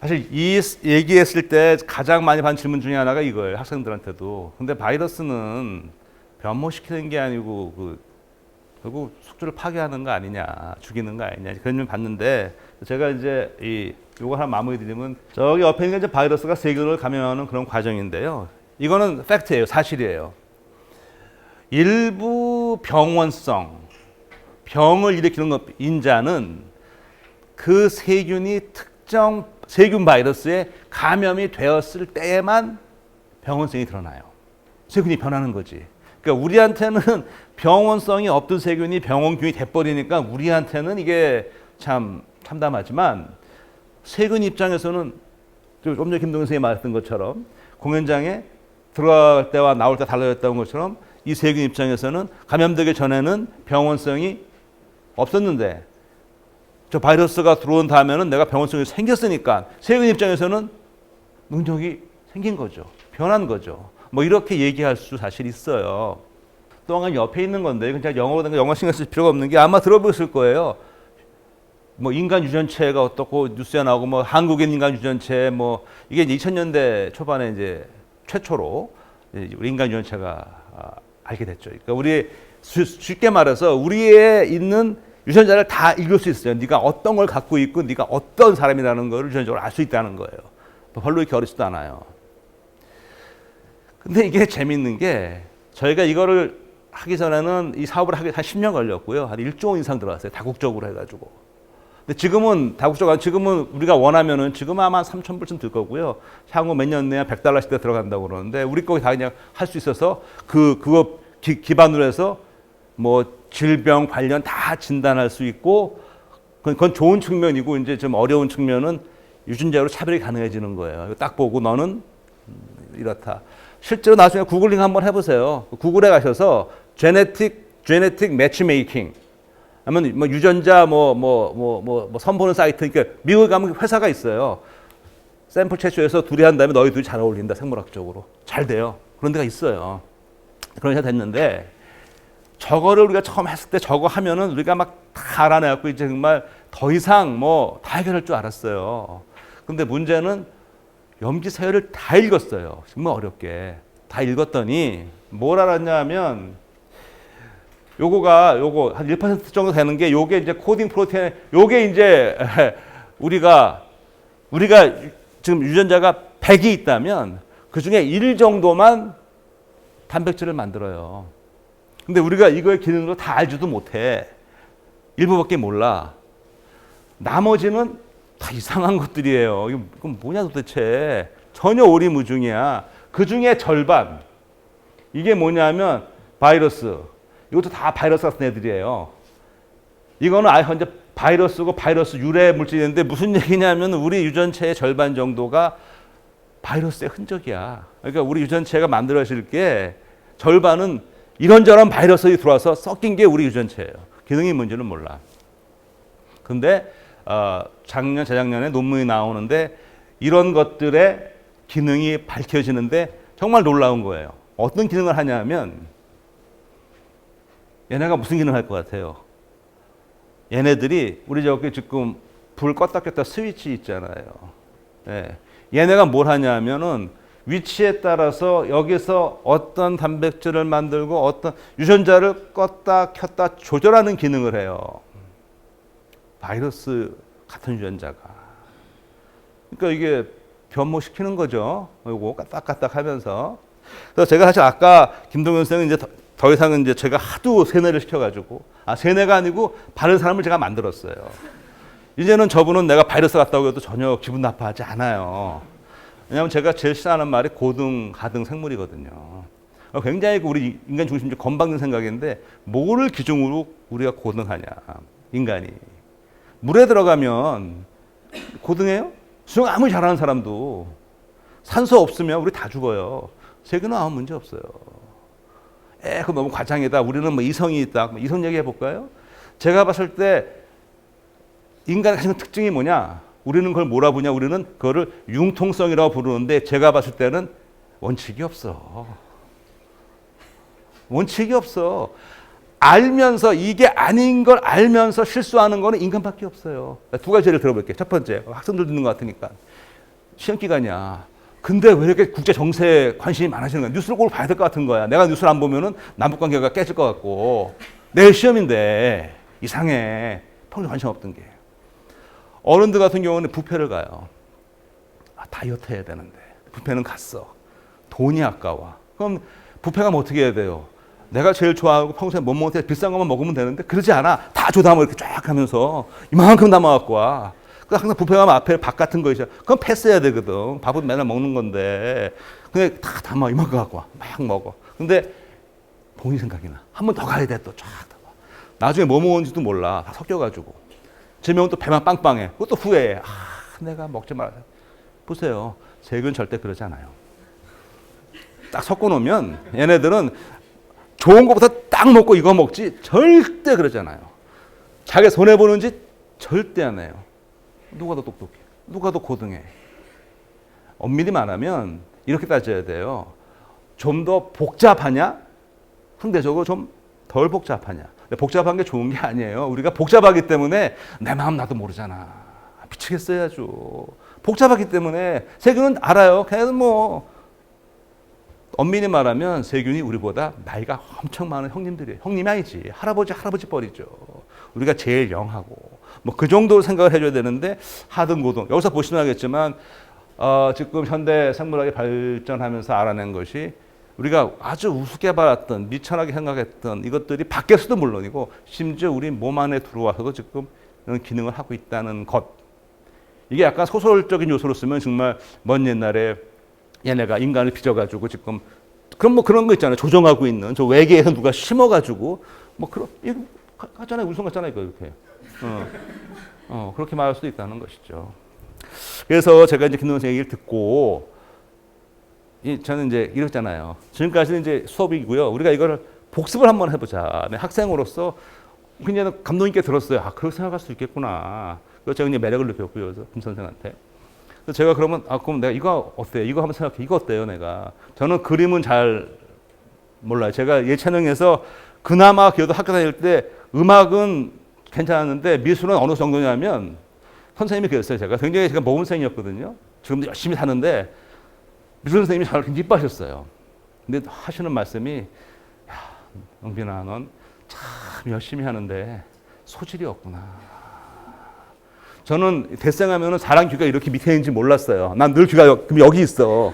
사실 이 얘기했을 때 가장 많이 받는 질문 중에 하나가 이거예요. 학생들한테도. 근데 바이러스는 변모시키는 게 아니고 그 결국 숙주를 파괴하는 거 아니냐, 죽이는 거 아니냐 그런 질문 받는데 제가 이제 이 요거 하나 마무리 드리면 저기 옆에 있는 게 이제 바이러스가 세균을 감염하는 그런 과정인데요. 이거는 팩트예요, 사실이에요. 일부 병원성 병을 일으키는 것 인자는 그 세균이 특정 세균 바이러스에 감염이 되었을 때에만 병원성이 드러나요. 세균이 변하는 거지. 그러니까 우리한테는 병원성이 없던 세균이 병원균이 돼버리니까 우리한테는 이게 참 참담하지만 세균 입장에서는 좀 전에 김동현 선생님이 말했던 것처럼 공연장에 들어갈 때와 나올 때 달라졌다는 것처럼 이 세균 입장에서는 감염되기 전에는 병원성이 없었는데 저 바이러스가 들어온 다음에는 내가 병원성이 생겼으니까 세균 입장에서는 능력이 생긴 거죠. 변한 거죠. 뭐 이렇게 얘기할 수 사실 있어요. 또한 옆에 있는 건데 그냥 영어로 된 거 영어 신경 쓸 필요가 없는 게 아마 들어보셨을 거예요. 뭐 인간 유전체가 어떻고 뉴스에 나오고 뭐 한국인 인간 유전체 뭐 이게 2000년대 초반에 이제 최초로 우리 인간 유전체가 아, 알게 됐죠. 그러니까 우리 수- 쉽게 말해서 우리에 있는 유전자를 다 읽을 수 있어요. 네가 어떤 걸 갖고 있고 네가 어떤 사람이라는 걸 유전적으로 알 수 있다는 거예요. 뭐 별로 이렇게 어렵지도 않아요. 근데 이게 재밌는 게 저희가 이거를 하기 전에는 이 사업을 하기 한 10년 걸렸고요. 한 1조 원 이상 들어갔어요. 다국적으로 해가지고. 근데 지금은 다국적으로 지금은 우리가 원하면은 지금 아마 3천 불쯤 들 거고요. 향후 몇 년 내에 100달러씩 대 들어간다고 그러는데 우리 거기 다 그냥 할 수 있어서 그 그거 기, 기반으로 해서 뭐 질병 관련 다 진단할 수 있고 그건- 좋은 측면이고 이제 좀 어려운 측면은 유전자로 차별이 가능해지는 거예요. 딱 보고 너는 음, 이렇다. 실제로 나중에 구글링 한번 해보세요. 구글에 가셔서 제네틱 제네틱 매치메이킹 하면 뭐 유전자 뭐 뭐 뭐 뭐 선보는 사이트 그러니까 미국에 가면 회사가 있어요. 샘플 채취해서 둘이 한 다음에 너희 둘이 잘 어울린다 생물학적으로 잘 돼요. 그런 데가 있어요. 그런 회사 됐는데 저거를 우리가 처음 했을 때 저거 하면은 우리가 막 다 알아내갖고 이제 정말 더 이상 뭐 다 해결할 줄 알았어요. 근데 문제는 염기 사회를 다 읽었어요. 정말 어렵게 다 읽었더니 뭘 알았냐면 요거가 요거 한 1% 정도 되는 게 요게 이제 코딩 프로테인 요게 이제 우리가 우리가 지금 유전자가 100이 있다면 그 중에 1 정도만 단백질을 만들어요. 근데 우리가 이거의 기능을 다 알지도 못해. 일부밖에 몰라. 나머지는 다 이상한 것들이에요. 이건 뭐냐 도대체. 전혀 오리무중이야. 그 중에 절반. 이게 뭐냐면 바이러스. 이것도 다 바이러스 같은 애들이에요. 이거는 아예 현재 바이러스고 바이러스 유래 물질인데 무슨 얘기냐면 우리 유전체의 절반 정도가 바이러스의 흔적이야. 그러니까 우리 유전체가 만들어질 게 절반은 이런저런 바이러스들이 들어와서 섞인 게 우리 유전체예요. 기능이 뭔지는 몰라. 근데 어, 작년 재작년에 논문이 나오는데 이런 것들의 기능이 밝혀지는데 정말 놀라운 거예요. 어떤 기능을 하냐면 얘네가 무슨 기능을 할 것 같아요? 얘네들이 우리 저기 지금 불 껐다 켰다 스위치 있잖아요. 예. 얘네가 뭘 하냐면은 위치에 따라서 여기서 어떤 단백질을 만들고 어떤 유전자를 껐다 켰다 조절하는 기능을 해요. 바이러스 같은 유전자가. 그러니까 이게 변모시키는 거죠. 이거 까딱까딱 하면서. 그래서 제가 사실 아까 김동현 선생은 이제 더, 더 이상은 이제 제가 하도 세뇌를 시켜가지고 아 세뇌가 아니고 바른 사람을 제가 만들었어요. 이제는 저분은 내가 바이러스 같다고 해도 전혀 기분 나빠하지 않아요. 왜냐하면 제가 제일 싫어하는 말이 고등, 가등 생물이거든요. 어, 굉장히 그 우리 인간 중심적 건방진 생각인데 뭐를 기준으로 우리가 고등하냐 인간이 물에 들어가면 고등해요? 수영 아무리 잘하는 사람도 산소 없으면 우리 다 죽어요. 세균은 아무 문제 없어요. 에, 그 너무 과장이다. 우리는 뭐 이성이 있다. 뭐 이성 얘기해 볼까요? 제가 봤을 때 인간의 가진 특징이 뭐냐? 우리는 그걸 뭐라 부냐? 우리는 그거를 융통성이라고 부르는데 제가 봤을 때는 원칙이 없어. 원칙이 없어. 알면서 이게 아닌 걸 알면서 실수하는 거는 인간밖에 없어요. 두 가지 예를 들어볼게요. 첫 번째, 학생들 듣는 것 같으니까. 시험 기간이야. 근데 왜 이렇게 국제 정세에 관심이 많아지는 거야? 뉴스를 꼭 봐야 될 것 같은 거야. 내가 뉴스를 안 보면은 남북 관계가 깨질 것 같고 내일 시험인데 이상해. 평소에 관심 없던 게. 어른들 같은 경우는 부페를 가요. 아, 다이어트 해야 되는데 부페는 갔어. 돈이 아까워. 그럼 부페 가면 어떻게 해야 돼요? 내가 제일 좋아하고 평소에 못 먹을 때 비싼 것만 먹으면 되는데 그러지 않아. 다 조담을 이렇게 쫙 하면서 이만큼 담아갖고 와. 그 항상 부페 가면 앞에 밥 같은 거 있어. 그건 패스해야 되거든. 밥은 맨날 먹는 건데. 근데 다 담아 이만큼 갖고 와. 막 먹어. 근데 돈이 생각이 나. 한 번 더 가야 돼 또 쫙. 나중에 뭐 먹었는지도 몰라. 다 섞여가지고. 오면 또 배만 빵빵해. 그것도 후회해. 아, 내가 먹지 말아. 보세요. 세균 절대 그러지 않아요. 딱 섞어 놓으면 얘네들은 좋은 것부터 딱 먹고 이거 먹지 절대 그러잖아요. 자기 손해 보는 짓 절대 안 해요. 누가 더 똑똑해? 누가 더 고등해? 엄밀히 말하면 이렇게 따져야 돼요. 좀 더 복잡하냐? 상대적으로 좀 덜 복잡하냐? 복잡한 게 좋은 게 아니에요. 우리가 복잡하기 때문에 내 마음 나도 모르잖아. 미치겠어요, 아주. 복잡하기 때문에 세균은 알아요. 걔는 뭐 엄밀히 말하면 세균이 우리보다 나이가 엄청 많은 형님들이에요. 형님이 아니지. 할아버지, 할아버지 뻘이죠. 우리가 제일 영하고. 뭐 그 정도 생각을 해줘야 되는데 하든 고든. 여기서 보시면 알겠지만 어, 지금 현대 생물학이 발전하면서 알아낸 것이 우리가 아주 우습게 봤던 미천하게 생각했던 이것들이 밖에서도 물론이고 심지어 우리 몸 안에 들어와서도 지금 기능을 하고 있다는 것. 이게 약간 소설적인 요소로 쓰면 정말 먼 옛날에 얘네가 인간을 빚어가지고 지금 그런 뭐 그런 거 있잖아요. 조정하고 있는 저 외계에서 누가 심어가지고 뭐 그런 이거 가- 같잖아요. 우승 같잖아요. 이거 이렇게. 어, 어 그렇게 말할 수도 있다는 것이죠. 그래서 제가 이제 김동현 선 얘기를 듣고 이 저는 이제 이랬잖아요. 지금까지는 이제 수업이고요. 우리가 이걸 복습을 한번 해보자. 네, 학생으로서 굉장히 감동 있게 들었어요. 아, 그렇게 생각할 수 있겠구나. 그래서 제가 이제 매력을 느꼈고요. 그래서 김 선생한테. 그래서 제가 그러면 아 그럼 내가 이거 어때? 이거 한번 생각해. 이거 어때요, 내가? 저는 그림은 잘 몰라요. 제가 예체능에서 그나마 그래도 학교 다닐 때 음악은 괜찮았는데 미술은 어느 정도냐면 선생님이 그랬어요. 제가 굉장히 제가 모범생이었거든요. 지금도 열심히 사는데 미술 선생님이 저를 굉장히 이뻐하셨어요. 근데 하시는 말씀이 야, 영빈아, 넌 참 열심히 하는데 소질이 없구나. 저는 대생하면은 사람 귀가 이렇게 밑에 있는지 몰랐어요. 난 늘 귀가 여기 있어.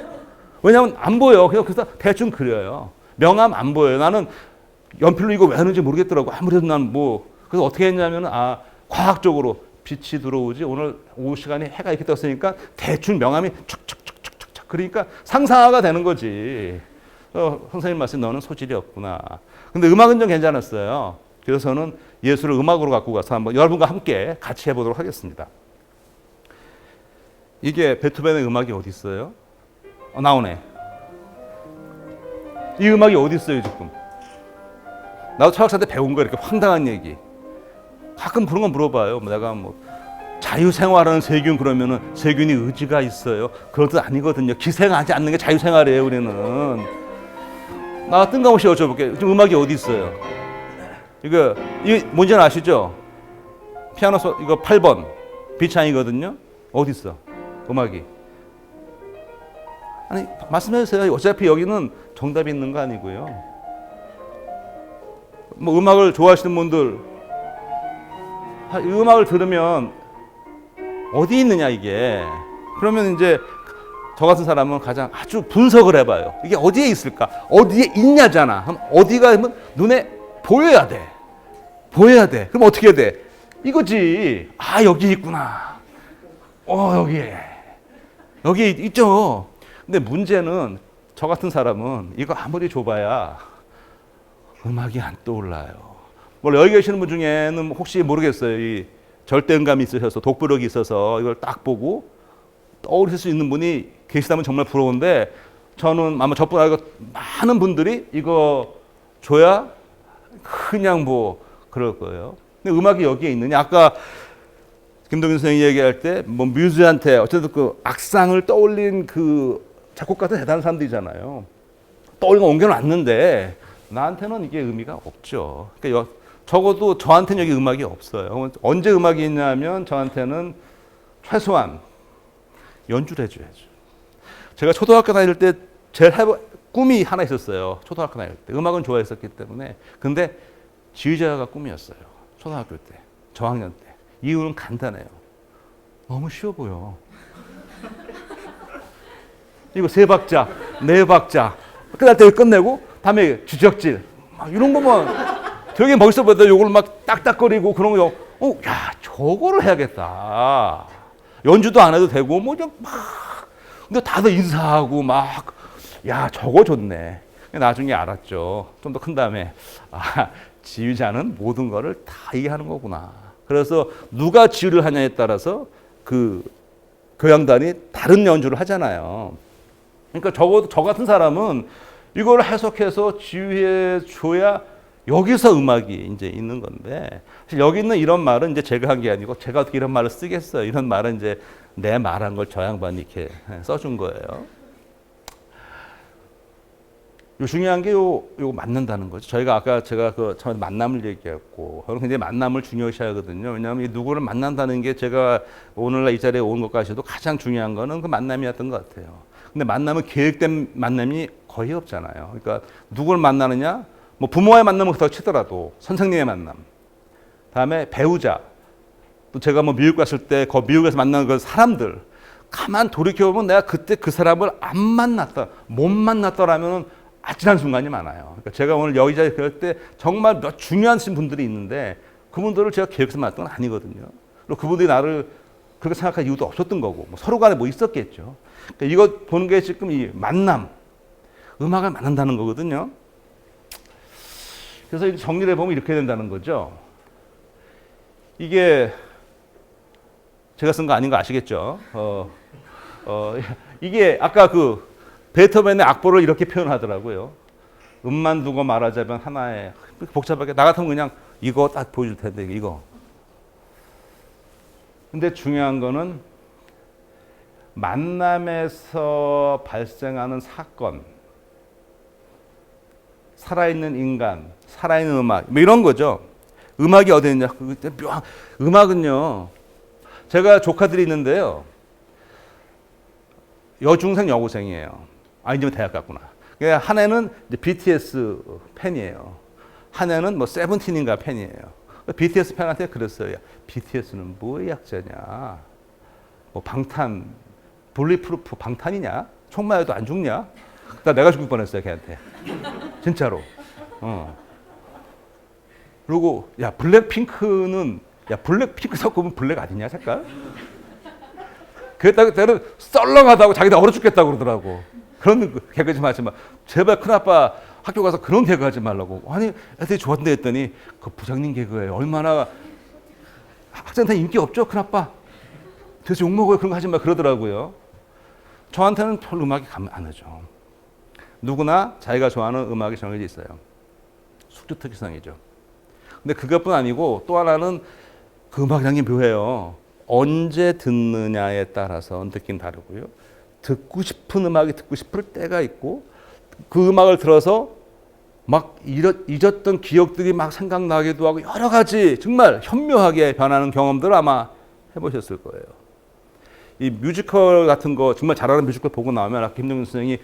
왜냐하면 안 보여. 그래서 대충 그려요. 명암 안 보여요. 나는 연필로 이거 왜 하는지 모르겠더라고. 아무래도 난 뭐 그래서 어떻게 했냐면은 아 과학적으로 빛이 들어오지 오늘 오후 시간에 해가 이렇게 떴으니까 대충 명암이 촉촉촉촉촉 그러니까 상상화가 되는 거지. 어, 선생님 말씀 너는 소질이 없구나. 근데 음악은 좀 괜찮았어요. 그래서 저는 예술을 음악으로 갖고 가서 한번 여러분과 함께 같이 해보도록 하겠습니다. 이게 베토벤의 음악이 어디 있어요? 어, 나오네. 이 음악이 어디 있어요 지금? 나도 철학사 때 배운 거 이렇게 황당한 얘기. 가끔 그런 거 물어봐요. 뭐 내가 뭐 자유생활하는 세균 그러면은 세균이 의지가 있어요. 그런 뜻 아니거든요. 기생하지 않는 게 자유생활이에요 우리는. 나 뜬금없이 여쭤볼게. 지금 음악이 어디 있어요? 이거 이 뭔지 아시죠? 피아노 소 이거 8번 비창이거든요. 어디 있어? 음악이. 아니 말씀해 주세요. 어차피 여기는 정답이 있는 거 아니고요. 뭐 음악을 좋아하시는 분들 음악을 들으면 어디 있느냐 이게. 그러면 이제 저 같은 사람은 가장 아주 분석을 해봐요. 이게 어디에 있을까? 어디에 있냐잖아. 그럼 어디가 하면 눈에 보여야 돼. 보여야 돼. 그럼 어떻게 해야 돼? 이거지. 아 여기 있구나. 어 여기에 여기 있죠. 근데 문제는 저 같은 사람은 이거 아무리 줘봐야 음악이 안 떠올라요. 물론 여기 계시는 분 중에는 혹시 모르겠어요. 이 절대음감이 있으셔서 독부력이 있어서 이걸 딱 보고 떠올릴 수 있는 분이 계시다면 정말 부러운데 저는 아마 저뿐 아니고 많은 분들이 이거 줘야 그냥 뭐 그럴 거예요. 근데 음악이 여기에 있느냐? 아까 김동균 선생님이 얘기할 때 뭐 뮤즈한테 어쨌든 그 악상을 떠올린 그 작곡가도 대단한 사람들이잖아요. 떠올린 거 옮겨놨는데 나한테는 이게 의미가 없죠. 그러니까 여- 적어도 저한테는 여기 음악이 없어요. 언제 음악이 있냐면 저한테는 최소한 연주를 해줘야죠. 제가 초등학교 다닐 때 제일 해보, 꿈이 하나 있었어요. 초등학교 다닐 때 음악은 좋아했었기 때문에 근데 지휘자가 꿈이었어요. 초등학교 때 저학년 때 이유는 간단해요. 너무 쉬워 보여. 이거 세 박자, 네 박자 끝날 때 끝내고 다음에 주적질 막 이런 거만 되게 보여도 요걸 막 딱딱거리고 그런 거, 어, 야, 저거를 해야겠다. 연주도 안 해도 되고, 뭐, 그냥 막. 근데 다들 인사하고 막, 야, 저거 좋네. 나중에 알았죠. 좀 더 큰 다음에, 아, 지휘자는 모든 거를 다 이해하는 거구나. 그래서 누가 지휘를 하냐에 따라서 그 교향단이 다른 연주를 하잖아요. 그러니까 적어도 저 같은 사람은 이걸 해석해서 지휘해 줘야 여기서 음악이 이제 있는 건데 사실 여기 있는 이런 말은 이제 제가 한 게 아니고 제가 어떻게 이런 말을 쓰겠어요. 이런 말은 이제 내 말한 걸 저 양반이 이렇게 써준 거예요. 요 중요한 게 요, 요 맞는다는 거죠. 저희가 아까 제가 그 처음에 만남을 얘기했고, 저는 굉장히 만남을 중요시 하거든요. 왜냐하면 이 누구를 만난다는 게 제가 오늘날 이 자리에 온 것까지도 가장 중요한 거는 그 만남이었던 것 같아요. 근데 만남은 계획된 만남이 거의 없잖아요. 그러니까 누구를 만나느냐? 뭐 부모와의 그렇다고 치더라도 선생님의 만남, 다음에 배우자, 또 제가 뭐 미국 갔을 때 그 미국에서 만난 그 사람들, 가만 돌이켜 보면 내가 그때 그 사람을 안 만났다, 못 만났더라면 아찔한 순간이 많아요. 그러니까 제가 오늘 여기자에 그럴 때 정말 몇 중요한 분들이 있는데 그분들을 제가 계획해서 만났던 건 아니거든요. 그리고 그분들이 나를 그렇게 생각할 이유도 없었던 거고 뭐 서로 간에 뭐 있었겠죠. 그러니까 이거 보는 게 지금 이 만남, 음악을 만난다는 거거든요. 그래서 정리를 해보면 이렇게 된다는 거죠. 이게 제가 쓴 거 아닌 거 아시겠죠? 어, 어, 이게 아까 그 베토벤의 악보를 이렇게 표현하더라고요. 음만 두고 말하자면 하나의 복잡하게 나 같으면 그냥 이거 딱 보여줄 텐데 이거. 근데 중요한 거는 만남에서 발생하는 사건, 살아있는 인간, 살아있는 음악, 뭐 이런 거죠. 음악이 어디 있냐? 그때 묘한 음악은요. 제가 조카들이 있는데요. 여중생, 여고생이에요. 아 이제 대학 갔구나. 한 애는 BTS 팬이에요. 한 애는 뭐 세븐틴인가 팬이에요. BTS 팬한테 그랬어요. 야, BTS는 뭐의 약자냐? 뭐 방탄, 블리프루프 방탄이냐? 총 맞아도 안 죽냐? 나 내가 죽을 뻔했어요, 걔한테. 진짜로. 어. 그리고 야 블랙핑크는 야 블랙핑크 섞으면 블랙 아니냐 색깔? 그랬다가 때는 썰렁하다고 자기도 얼어 죽겠다고 그러더라고. 그런 개그 좀 하지 마. 제발 큰아빠 학교 가서 그런 개그 하지 말라고. 아니 애들이 좋았는데 했더니 그 부장님 개그예요. 얼마나 학생한테 인기 없죠 큰아빠. 그래서 욕먹어요 그런 거 하지 마 그러더라고요. 저한테는 별 음악이 감안 하죠. 누구나 자기가 좋아하는 음악이 정해져 있어요. 숙주 특이성이죠. 근데 그것뿐 아니고 또 하나는 그 음악량이 묘해요. 언제 듣느냐에 따라서 느낌 다르고요. 듣고 싶은 음악이 듣고 싶을 때가 있고 그 음악을 들어서 막 잊었 던 기억들이 막 생각나기도 하고 여러 가지 정말 현묘하게 변하는 경험들을 아마 해보셨을 거예요. 이 뮤지컬 같은 거 정말 잘하는 뮤지컬 보고 나오면 아까 김정준 선생이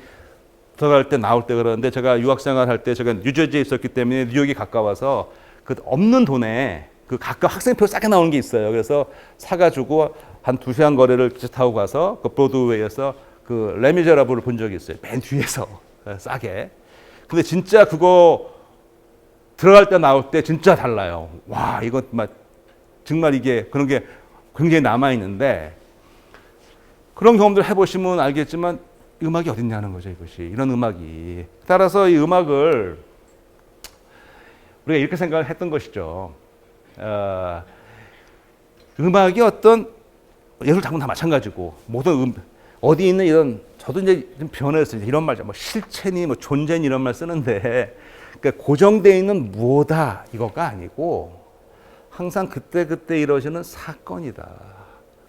들어갈 때 나올 때 그러는데 제가 유학생활 할 때 제가 뉴저지에 있었기 때문에 뉴욕이 가까워서 그 없는 돈에 그 가끔 학생표 싸게 나오는 게 있어요. 그래서 사가지고 한 두 시간 기차 타고 가서 그 브로드웨이에서 그 레미제라블을 본 적이 있어요. 맨 뒤에서 싸게. 근데 진짜 그거 들어갈 때 나올 때 진짜 달라요. 와 이거 막 정말 이게 그런 게 굉장히 남아 있는데 그런 경험들 해보시면 알겠지만 음악이 어딨냐는 거죠 이것이 이런 음악이 따라서 이 음악을 우리가 이렇게 생각을 했던 것이죠. 어, 음악이 어떤 예술 작품 다 마찬가지고 모든 음, 어디 있는 이런 저도 이제 좀 변했어요. 이런 말, 뭐 실체니 뭐 존재니 이런 말 쓰는데 그러니까 고정되어 있는 무엇다 이거가 아니고 항상 그때 그때 이루어지는 사건이다.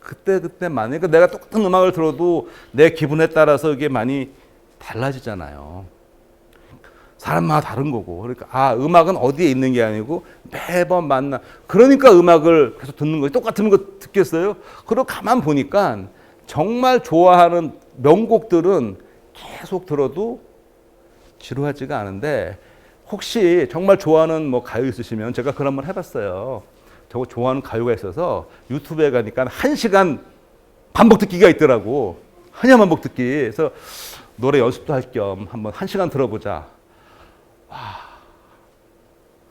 그때 그때만 그러니까 내가 똑같은 음악을 들어도 내 기분에 따라서 이게 많이 달라지잖아요. 사람마다 다른 거고. 그러니까 아 음악은 어디에 있는 게 아니고 매번 만나. 그러니까 음악을 계속 듣는 거예요. 똑같은 거 듣겠어요? 그리고 가만 보니까 정말 좋아하는 명곡들은 계속 들어도 지루하지가 않은데 혹시 정말 좋아하는 뭐 가요 있으시면 제가 그런 번 해봤어요. 저거 좋아하는 가요가 있어서 유튜브에 가니까 한 시간 반복 듣기가 있더라고. 한여 반복 듣기. 그래서 노래 연습도 할 겸 한번 한 시간 들어보자. 와,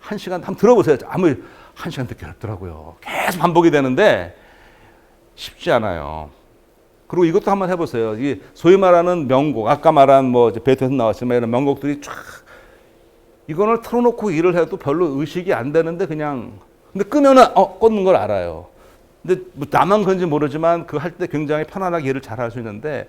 한 시간 한번 들어보세요. 아무 한 시간 듣기 어렵더라고요. 계속 반복이 되는데 쉽지 않아요. 그리고 이것도 한번 해보세요. 이 소위 말하는 명곡, 아까 말한 뭐 베토벤 나왔지만 이런 명곡들이 쫙 이거를 틀어놓고 일을 해도 별로 의식이 안 되는데 그냥 근데 끄면은 어 꽂는 걸 알아요. 근데 뭐 나만 그런지 모르지만 그 할 때 굉장히 편안하게 일을 잘 할 수 있는데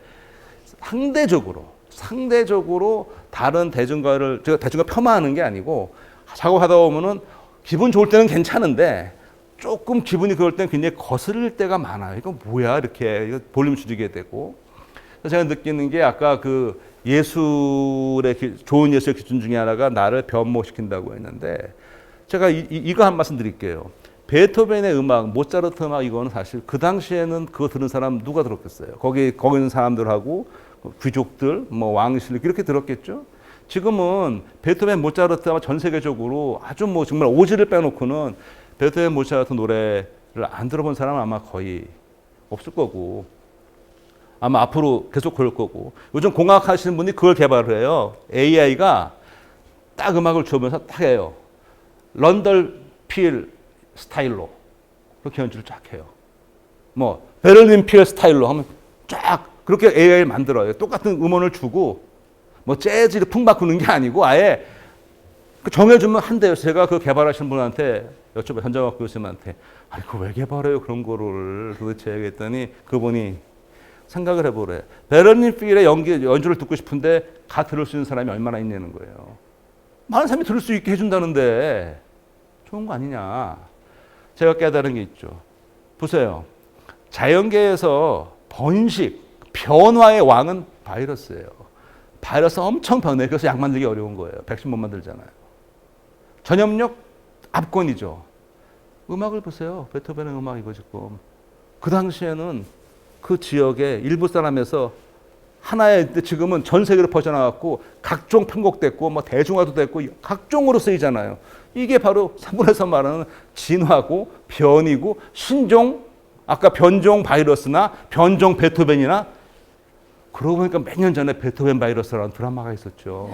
상대적으로 상대적으로 다른 대중가를 제가 대중가 폄하하는 게 아니고 작업하다 보면은 기분 좋을 때는 괜찮은데 조금 기분이 그럴 때는 굉장히 거슬릴 때가 많아요. 이거 뭐야 이렇게 이거 볼륨 줄이게 되고 그래서 제가 느끼는 게 아까 그 예술의 기- 좋은 예술의 기준 중에 하나가 나를 변모시킨다고 했는데 제가 이, 이- 이 거 한 말씀 드릴게요. 베토벤의 음악, 모차르트 음악 이거는 사실 그 당시에는 그거 들은 사람 누가 들었겠어요? 거기 거기 있는 사람들하고 귀족들, 뭐 왕실 이렇게 들었겠죠. 지금은 베토벤, 모차르트 아마 전 세계적으로 아주 뭐 정말 오지를 빼놓고는 베토벤, 모차르트 노래를 안 들어본 사람은 아마 거의 없을 거고 아마 앞으로 계속 그럴 거고 요즘 공학 하시는 분이 그걸 개발을 해요. AI가 딱 음악을 주면서 딱 해요. 런덜 필 스타일로 그렇게 연주를 쫙 해요. 뭐 베를린 필 스타일로 하면 쫙 그렇게 AI를 만들어요. 똑같은 음원을 주고 뭐 재즈를 풍 바꾸는 게 아니고 아예 그 정해주면 한대요. 제가 그 개발하신 분한테 여쭤봐 현장학 교수님한테 아니 그거 왜 개발해요 그런 거를 도대체 했더니 그분이 생각을 해보래. 베를린 필의 연기 연주를 듣고 싶은데 가 들을 수 있는 사람이 얼마나 있냐는 거예요. 많은 사람이 들을 수 있게 해준다는데 좋은 거 아니냐. 제가 깨달은 게 있죠. 보세요. 자연계에서 번식, 변화의 왕은 바이러스예요. 바이러스 엄청 변해. 그래서 약 만들기 어려운 거예요. 백신 못 만들잖아요. 전염력 압권이죠. 음악을 보세요. 베토벤의 음악 이거 지금. 그 당시에는 그 지역의 일부 사람에서 하나의 지금은 전 세계로 퍼져나갔고 각종 편곡됐고 뭐 대중화도 됐고 각종으로 쓰이잖아요. 이게 바로 사본에서 말하는 진화고 변이고 신종 아까 변종 바이러스나 변종 베토벤이나 그러고 보니까 몇 년 전에 베토벤 바이러스라는 드라마가 있었죠.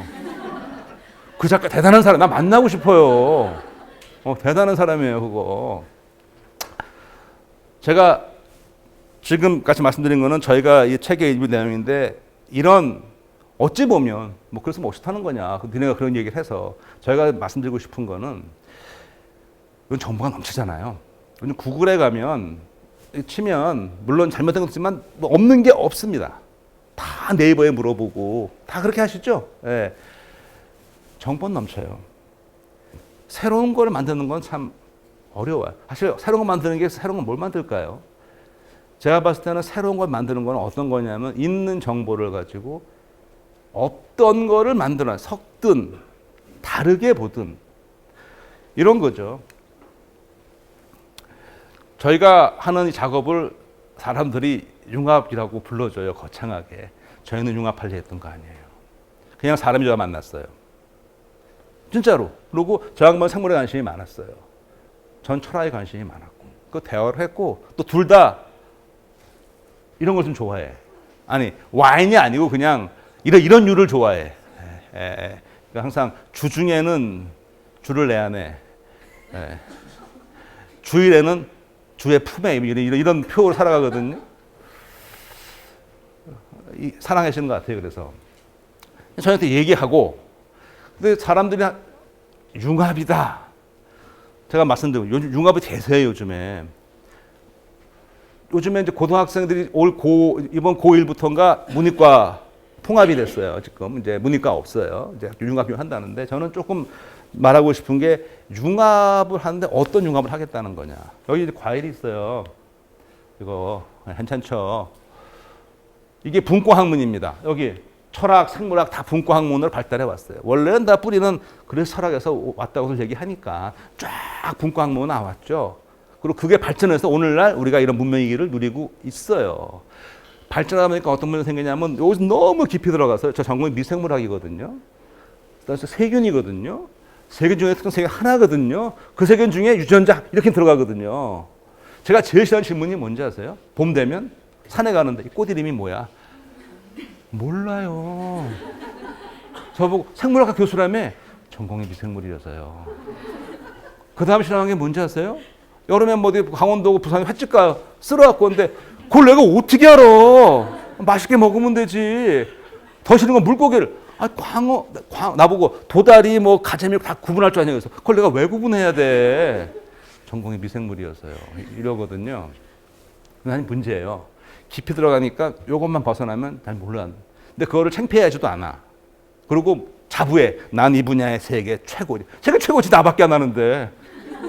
그 작가 대단한 사람 나 만나고 싶어요. 어, 대단한 사람이에요 그거. 제가 지금 같이 말씀드린 거는 저희가 이 책의 일부 내용인데 이런 어찌 보면 뭐 그래서 뭐 싫다는 거냐. 그 니네가 그런 얘기를 해서 저희가 말씀드리고 싶은 거는 이건 정보가 넘치잖아요. 구글에 가면 치면 물론 잘못된 것도 있지만 뭐 없는 게 없습니다. 다 네이버에 물어보고 다 그렇게 하시죠. 예. 정보는 넘쳐요. 새로운 걸 만드는 건 참 어려워요. 사실 새로운 거 만드는 게 새로운 건 뭘 만들까요? 제가 봤을 때는 새로운 걸 만드는 건 어떤 거냐면 있는 정보를 가지고 없던 거를 만들어 섞든 다르게 보든 이런 거죠. 저희가 하는 이 작업을 사람들이 융합이라고 불러줘요 거창하게. 저희는 융합하려 했던 거 아니에요. 그냥 사람이 저 만났어요. 진짜로. 그리고 저 양반 생물에 관심이 많았어요. 전 철학에 관심이 많았고. 그 대화를 했고 또 둘 다 이런 걸 좀 좋아해. 아니 와인이 아니고 그냥 이런 이런 류를 좋아해. 예, 예. 그러니까 항상 주중에는 주를 내 안에, 예. 주일에는 주의 품에 이런 이런, 이런 표로 살아가거든요. 이, 사랑하시는 것 같아요. 그래서 저한테 얘기하고, 근데 사람들이 한- 융합이다. 제가 말씀드리고 요즘 융합이 대세예요 요즘에. 요즘에 이제 고등학생들이 올 고 이번 고1부터인가 문이과 통합이 됐어요. 지금 이제 문이과 없어요. 이제 융합 한다는데 저는 조금 말하고 싶은 게 융합을 하는데 어떤 융합을 하겠다는 거냐. 여기 이제 과일이 있어요. 이거 괜찮죠. 이게 분과 학문입니다. 여기 철학, 생물학 다 분과 학문으로 발달해 왔어요. 원래는 다 뿌리는 그래서 철학에서 왔다고 얘기하니까 쫙 분과 학문 나왔죠. 그리고 그게 발전해서 오늘날 우리가 이런 문명이기를 누리고 있어요. 발전하니까 어떤 문제가 생기냐면 여기서 너무 깊이 들어가서 저 전공이 미생물학이거든요. 그래서 세균이거든요. 세균 중에 특정 세균 하나거든요. 그 세균 중에 유전자 이렇게 들어가거든요. 제가 제일 싫어하는 질문이 뭔지 아세요? 봄 되면 산에 가는데 이 꽃 이름이 뭐야? 몰라요. 저보고 생물학과 교수라며 전공이 미생물이라서요. 그 다음 싫어하는 게 뭔지 아세요? 여름에 뭐 어디 강원도 부산에 횟집 가 쓸어갖고 온데 그걸 내가 어떻게 알아? 맛있게 먹으면 되지. 더 싫은 건 물고기를 아 광어 광 나보고 도다리 뭐 가재미 다 구분할 줄 아냐 그래서 그걸 내가 왜 구분해야 돼? 전공이 미생물이어서요. 이러거든요. 그게 문제예요. 깊이 들어가니까 요것만 벗어나면 잘 몰라. 근데 그거를 창피해하지도 않아. 그리고 자부해. 난 이 분야의 세계 최고. 세계 최고지 나밖에 안 하는데.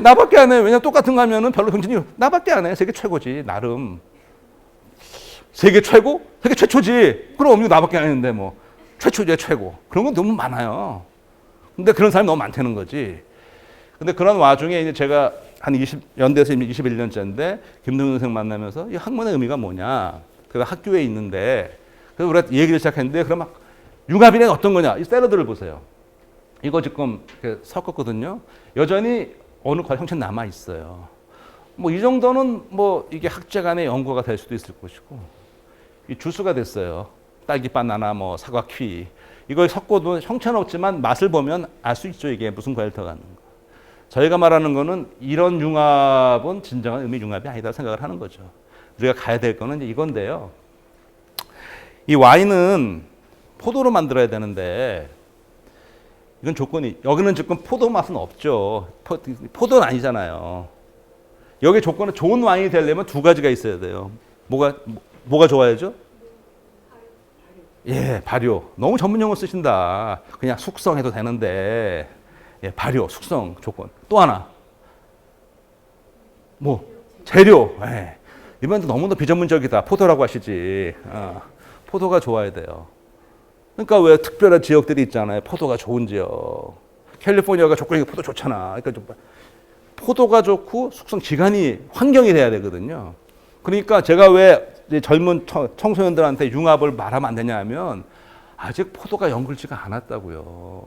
나밖에 안 해. 왜냐면 똑같은 거 하면은 별로 경진이 나밖에 안 해. 세계 최고지. 나름. 세계 최고? 세계 최초지. 그럼 나밖에 안 했는데 뭐. 최초지 최고. 그런 건 너무 많아요. 근데 그런 사람이 너무 많다는 거지. 근데 그런 와중에 이제 제가 한 20, 연대에서 21년째인데 김동현 선생 만나면서 이 학문의 의미가 뭐냐. 그가 학교에 있는데 그래서 우리가 얘기를 시작했는데 그럼 막 융합이란 어떤 거냐. 이 샐러드를 보세요. 이거 지금 섞었거든요. 여전히 어느 과 형체는 남아 있어요. 뭐 이 정도는 뭐 이게 학자 간의 연구가 될 수도 있을 것이고 이 주스가 됐어요. 딸기 바나나 뭐 사과 키 이걸 섞어도 형체는 없지만 맛을 보면 알 수 있죠. 이게 무슨 과일 들어가는 거. 저희가 말하는 거는 이런 융합은 진정한 의미 융합이 아니다 생각을 하는 거죠. 우리가 가야 될 거는 이건데요. 이 와인은 포도로 만들어야 되는데 이건 조건이 여기는 지금 포도 맛은 없죠. 포, 포도는 아니잖아요. 여기 조건은 좋은 와인이 되려면 두 가지가 있어야 돼요. 뭐가 뭐- 뭐가 좋아야죠? 예, 발효. 너무 전문 용어 쓰신다. 그냥 숙성해도 되는데 예, 발효, 숙성 조건. 또 하나. 뭐 재료. 예. 이번도 너무나 비전문적이다. 포도라고 하시지. 어, 포도가 좋아야 돼요. 그러니까 왜 특별한 지역들이 있잖아요. 포도가 좋은 지역. 캘리포니아가 조건이 포도 좋잖아. 그러니까 좀 포도가 좋고 숙성 기간이 환경이 돼야 되거든요. 그러니까 제가 왜 젊은 청- 청소년들한테 융합을 말하면 안 되냐 하면 아직 포도가 연글지가 않았다고요.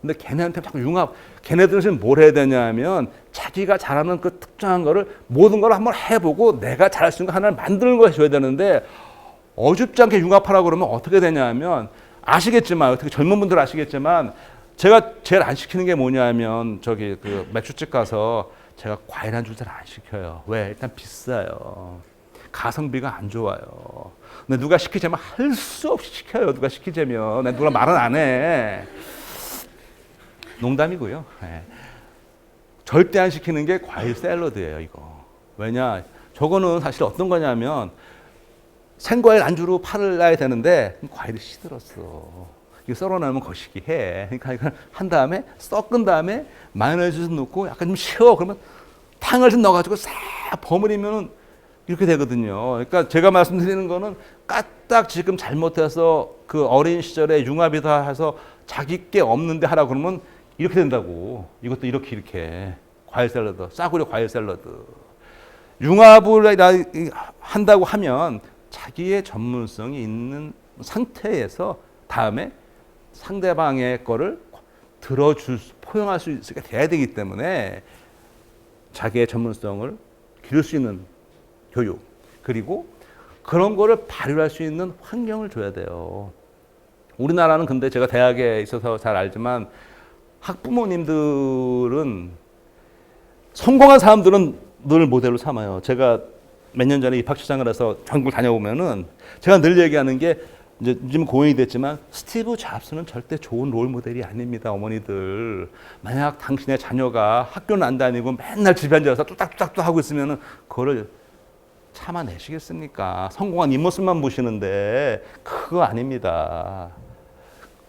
근데 걔네한테 자꾸 융합, 걔네들은 지금 뭘 해야 되냐 하면 자기가 잘하는 그 특정한 거를 모든 걸 한번 해보고 내가 잘할 수 있는 거 하나를 만드는 걸 해줘야 되는데 어줍지 않게 융합하라고 그러면 어떻게 되냐 하면 아시겠지만 어떻게 젊은 분들 아시겠지만 제가 제일 안 시키는 게 뭐냐면 저기 그 맥주집 가서 제가 과일 한 줄 잘 안 시켜요. 왜? 일단 비싸요. 가성비가 안 좋아요. 근데 누가 시키자면 할 수 없이 시켜요. 누가 시키자면. 내 누가 말은 안 해. 농담이고요. 예. 절대 안 시키는 게 과일 샐러드예요, 이거. 왜냐? 저거는 사실 어떤 거냐면 생과일 안주로 팔아야 되는데 과일이 시들었어. 이거 썰어놓으면 거시기 해. 그러니까 이걸 한 다음에 섞은 다음에 마요네즈 좀 넣고 약간 좀 쉬어. 그러면 탕을 좀 넣어가지고 싹 버무리면은 이렇게 되거든요. 그러니까 제가 말씀드리는 거는 까딱 지금 잘못해서 그 어린 시절에 융합이다 해서 자기 게 없는데 하라 그러면 이렇게 된다고. 이것도 이렇게 이렇게 과일 샐러드, 싸구려 과일 샐러드. 융합을 한다고 하면 자기의 전문성이 있는 상태에서 다음에 상대방의 거를 들어줄 수, 포용할 수 있게 돼야 되기 때문에 자기의 전문성을 기를 수 있는 교육 그리고 그런 거를 발휘할 수 있는 환경을 줘야 돼요. 우리나라는 근데 제가 대학에 있어서 잘 알지만 학부모님들은 성공한 사람들은 늘 모델로 삼아요. 제가 몇 년 전에 입학 시장을 해서 전국을 다녀보면은 제가 늘 얘기하는 게 이제 요즘 고인이 됐지만 스티브 잡스는 절대 좋은 롤 모델이 아닙니다, 어머니들. 만약 당신의 자녀가 학교는 안 다니고 맨날 집에 앉아서 뚝딱뚝딱 하고 있으면은 그거를 참아내시겠습니까? 성공한 이 모습만 보시는데 그거 아닙니다.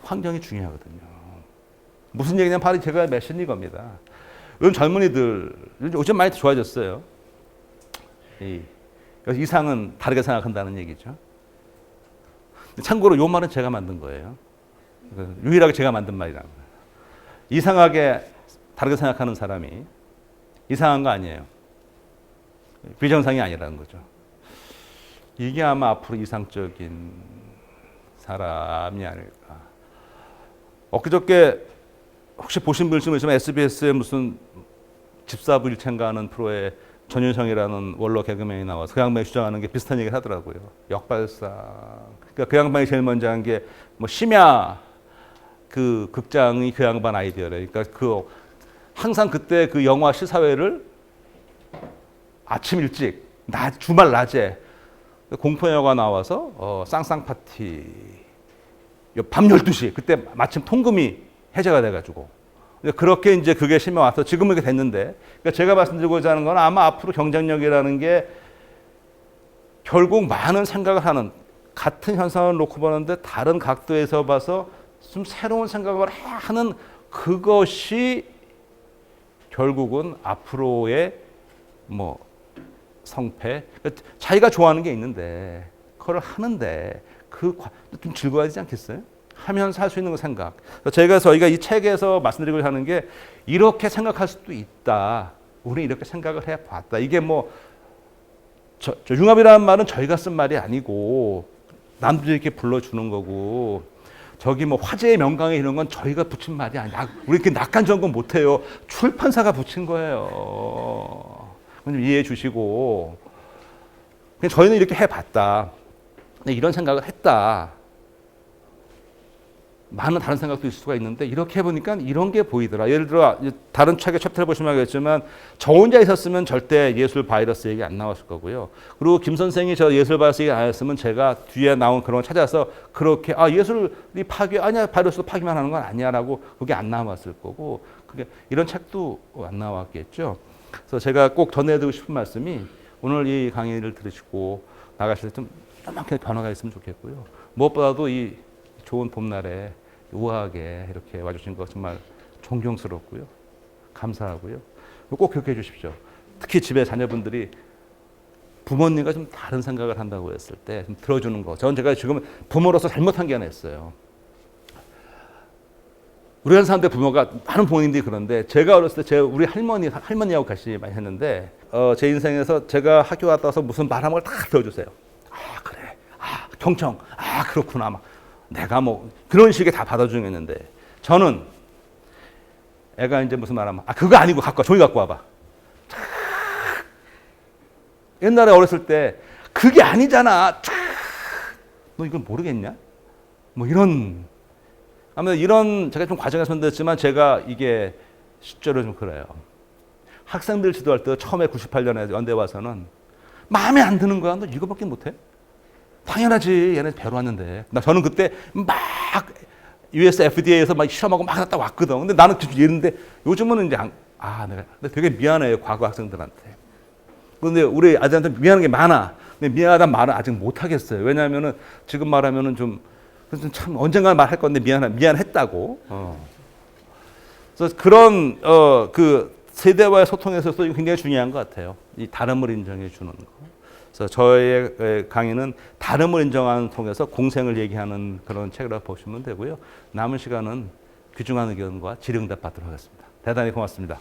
환경이 중요하거든요. 무슨 얘기냐면 바로 제가 메신 이 겁니다. 요즘 젊은이들 요즘 많이 좋아졌어요. 이 이상은 다르게 생각한다는 얘기죠. 참고로 이 말은 제가 만든 거예요. 그 유일하게 제가 만든 말이라는 거예요. 이상하게 다르게 생각하는 사람이 이상한 거 아니에요. 비정상이 아니라는 거죠. 이게 아마 앞으로 이상적인 사람이 아닐까. 엊그저께 혹시 보신 분 있으면 SBS에 무슨 집사부 일체인가 하는 프로에 전윤성이라는 원로 개그맨이 나와서 그 양반이 주장하는 게 비슷한 얘기를 하더라고요. 역발상. 그러니까 그 양반이 제일 먼저 한 게 뭐 심야 그 극장이 그 양반 아이디어래. 그러니까 그 항상 그때 그 영화 시사회를 아침 일찍 낮 주말 낮에 공포 영화 나와서 어, 쌍쌍 파티. 요밤 12시 그때 마침 통금이 해제가 돼 가지고. 그렇게 이제 그게 심해 와서 지금은 이렇게 됐는데 그러니까 제가 말씀드리고자 하는 건 아마 앞으로 경쟁력이라는 게 결국 많은 생각을 하는 같은 현상을 놓고 보는데 다른 각도에서 봐서 좀 새로운 생각을 하는 그것이 결국은 앞으로의 뭐 성패 그러니까 자기가 좋아하는 게 있는데 그걸 하는데 그 좀 즐거워야 되지 않겠어요? 하면서 할 수 있는 거 생각. 제가 저희가 이 책에서 말씀드리고 하는 게 이렇게 생각할 수도 있다. 우리 이렇게 생각을 해 봤다. 이게 뭐 저, 저 융합이라는 말은 저희가 쓴 말이 아니고 남들이 이렇게 불러주는 거고 저기 뭐 화제의 명강에 이런 건 저희가 붙인 말이 아니야. 우리 이렇게 낙관 점검 못해요. 출판사가 붙인 거예요. 좀 이해해 주시고 그냥 저희는 이렇게 해봤다. 근데 이런 생각을 했다. 많은 다른 생각도 있을 수가 있는데 이렇게 해보니까 이런 게 보이더라. 예를 들어 다른 책의 챕터를 보시면 알겠지만 저 혼자 있었으면 절대 예술 바이러스 얘기 안 나왔을 거고요. 그리고 김 선생이 저 예술 바이러스 얘기 안 했으면 제가 뒤에 나온 그런 걸 찾아서 그렇게 아 예술이 파괴 아니야 바이러스도 파괴만 하는 건 아니야라고 그게 안 나왔을 거고 그게 이런 책도 안 나왔겠죠. 그래서 제가 꼭 전해드리고 싶은 말씀이 오늘 이 강의를 들으시고 나가실 때좀 조금만 변화가 있으면 좋겠고요. 무엇보다도 이 좋은 봄날에 우아하게 이렇게 와주신 것 정말 존경스럽고요. 감사하고요. 꼭 기억해 주십시오. 특히 집에 자녀분들이 부모님과 좀 다른 생각을 한다고 했을 때 좀 들어주는 거. 저는 제가 지금 부모로서 잘못한 게 하나 있어요. 우리 한 사람들 부모가 많은 부모님들이 그런데 제가 어렸을 때 제 우리 할머니 할머니하고 같이 많이 했는데 어, 제 인생에서 제가 학교 갔다 와서 무슨 말하는 걸다 들어주세요. 아 그래, 아 경청, 아 그렇구나 막 내가 뭐 그런 식의 다 받아주겠는데 저는 애가 이제 무슨 말하면 아 그거 아니고 갖고 와 종이 갖고 와봐. 옛날에 어렸을 때 그게 아니잖아. 너 이걸 모르겠냐? 뭐 이런 아무튼 이런 제가 좀 과정에서 만들었지만 제가 이게 실제로 좀 그래요. 학생들 지도할 때 처음에 98년에 연대 와서는 마음에 안 드는 거야. 너 이거밖에 못해? 당연하지. 얘네 배로 왔는데. 나 저는 그때 막 US FDA에서 막 실험하고 막 갔다 왔거든. 근데 나는 이랬는데 요즘은 이제 안, 아, 내가 근데 되게 미안해요. 과거 학생들한테. 근데 우리 아들한테 미안한 게 많아. 근데 미안하다는 말은 아직 못 하겠어요. 왜냐하면은 지금 말하면은 좀 그래서 참 언젠가 말할 건데 미안하 미안했다고. 어. 그래서 그런 어 그 세대와의 소통에서 도 굉장히 중요한 것 같아요. 이 다름을 인정해 주는 거. 그래서 저의 강의는 다름을 인정하는 통해서 공생을 얘기하는 그런 책이라고 보시면 되고요. 남은 시간은 귀중한 의견과 질의응답 받도록 하겠습니다. 대단히 고맙습니다.